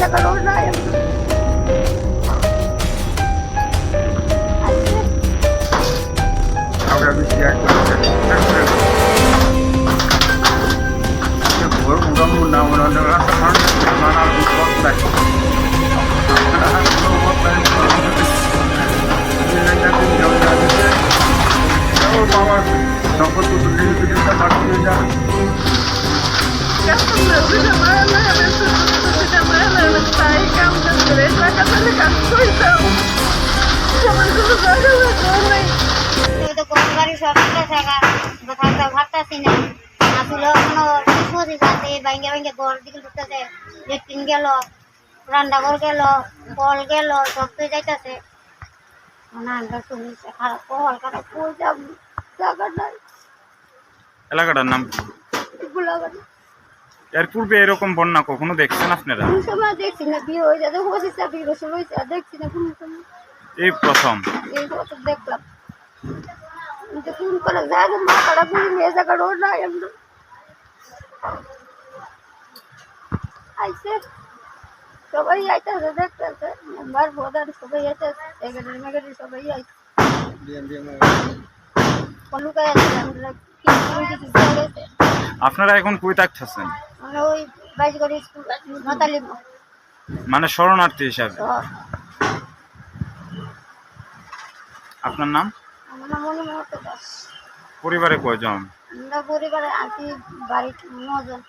জায়গা রোড নাই আমরা বেশি একদম ভোর উড়ানো লেট্রিন গেল রান্নাঘর গেল কল গেল সব তো এলাকাটার নাম এর পূর্বে এরকম বন্যা কখনো দেখছেন আপনারা? দেখছি না, বিয়ে হয়ে যাবে দেখছি না এই প্রথম। এই দেখলাম করে যায় মা কাটা করে নিয়ে সবাই আইতেছে দেখতেছে মেম্বার প্রধান সবাই আইতেছে সবাই আইছে কলুকায় আছে আমরা আপনারা এখন কই থাকতেছেন? আমরা ওই বাইশ নতালি মানে শরণার্থী হিসাবে। আপনার নাম? আমার নাম দাস। পরিবারে কয়জন? আমরা পরিবারে আছি নজন।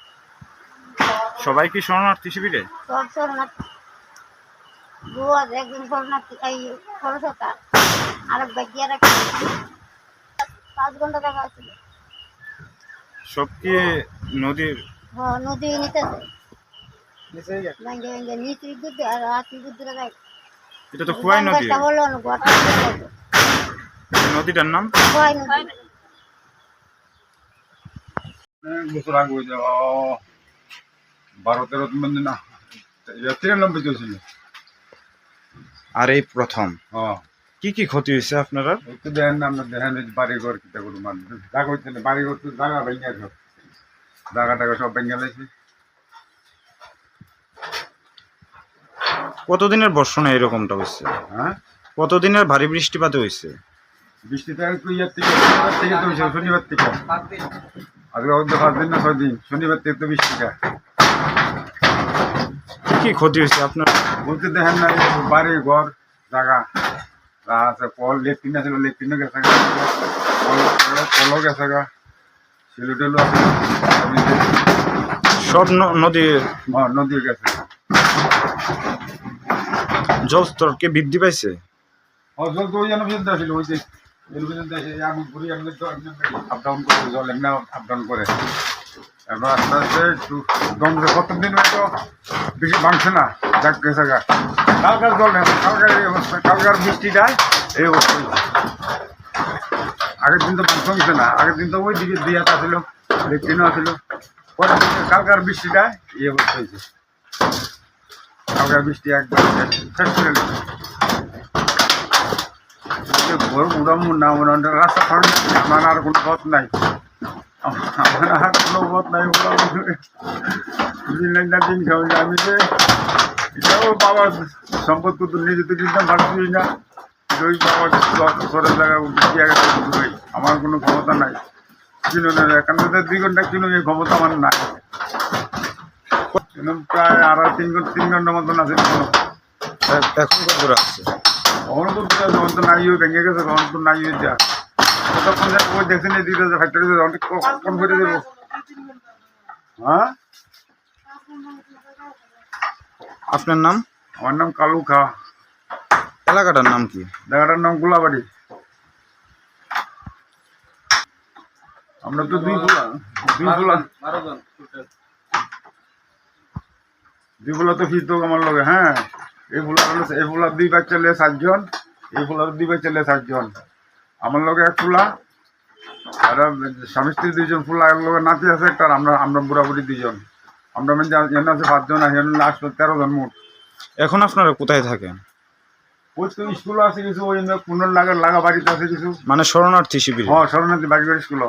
সবাই কি শরণার্থী শিবিরে? সব শরণার্থী। বুয়া একজন শরণার্থী এই সরস্বতা আরেক ভাই রাখি পাঁচ ঘণ্টা টাকা আছে সব কি নদীর? হ্যাঁ নদী নিতেছে আর এটা তো খুয়াই নদী। নদীটার নাম? বছর আগে হয়ে যাওয়া বারো তেরো না তিরানব্বই চলছিল আর এই প্রথম। কি কি ক্ষতি হয়েছে আপনারা? একটু দেখেন না আমরা দেখেন এই বাড়ি ঘর কিতা করুন মানুষ হচ্ছে না বাড়ি ঘর তো জায়গা ভেঙে সব জায়গা টাকা সব ভেঙে লাইছে কতদিনের বর্ষণে এরকমটা হয়েছে? হ্যাঁ? কতদিনের ভারী বৃষ্টিপাত হয়েছে? ইয়ার থেকে শনিবার থেকে তো শনিবার থেকে। পাঁচ দিন না ছয় দিন শনিবার থেকে তো বৃষ্টিটা কি কি ক্ষতি হয়েছে আপনার? বলতে দেখেন না বাড়ি ঘর জায়গা আছে কল লেট্রিন আছে লেট্রিনও গেছে গা। কলও গেছে গা। সেলু টেলু আছে সব ন- নদীর হ্যাঁ নদী গেছে। জলস্তর কি বৃদ্ধি পাইছে? জল তো ওই জন্য পর্যন্ত আসছিল ওই আপ ডাউন করে জল এমনি ডাউন করে। এবার বেশি ভাঙছে না জল কালকার বৃষ্টিটায় এই আগের দিন তো মাংস হয়েছে না, আগের দিন তো ওই দিকে দিয়াটা ছিল লেট্রিনও ছিল পরে কালকার বৃষ্টিটায় এই অবস্থা হয়েছে কালকার বৃষ্টি একদম শেষ করে উড়ামু না উড়ানো রাস্তা ছাড়ুন আমার আর কোনো পথ নাই। আমার আর কোনো পথ নাই দিন না দিন খাওয়া আমি যে এটাও বাবার সম্পদ তো নিজে তো দিতাম পারছি না। ওই বাবার ঘরের জায়গা আমার কোনো ক্ষমতা নাই। কিনুনের একান্ন দুই ঘণ্টা এই ক্ষমতা আমার নাই। প্রায় আড়াই, তিন ঘণ্টা, তিন ঘণ্টার মতন আছে। এখন কত আছে কখন তো যখন তো নাই হয়ে ভেঙে গেছে তখন তো নাই হয়ে যা তখন যা ওই দেখছেন এই দিতে ফ্যাক্টরি অনেক কখন করে দেবো হ্যাঁ আপনার নাম আমার নাম কালু খা এলাকাটার নাম কি জায়গাটার নাম গোলাবাড়ি আমরা তো দুই ফুলা দুই ফুলা দুই ফুলা তো ফিরত আমার লগে হ্যাঁ এই ফুলা হলো এই ফুলার দুই বাচ্চা লে সাতজন এই ফুলার দুই বাচ্চা লে সাতজন। আমার লগে এক ফুলা আর স্বামী স্ত্রী দুইজন ফুলা এর লগে নাতি আছে একটা আর আমরা আমরা বুড়া বুড়ি দুইজন। আমরা মানে এখানে আছে পাঁচজন আর লাস্ট তেরো জন মোট। এখন আপনারা কোথায় থাকেন? ওই তো স্কুল আছে কিছু ওই পুনর লাগা লাগা বাড়িতে আছে কিছু। মানে শরণার্থী শিবিরে? হ্যাঁ শরণার্থী বাড়ি বাড়ি স্কুল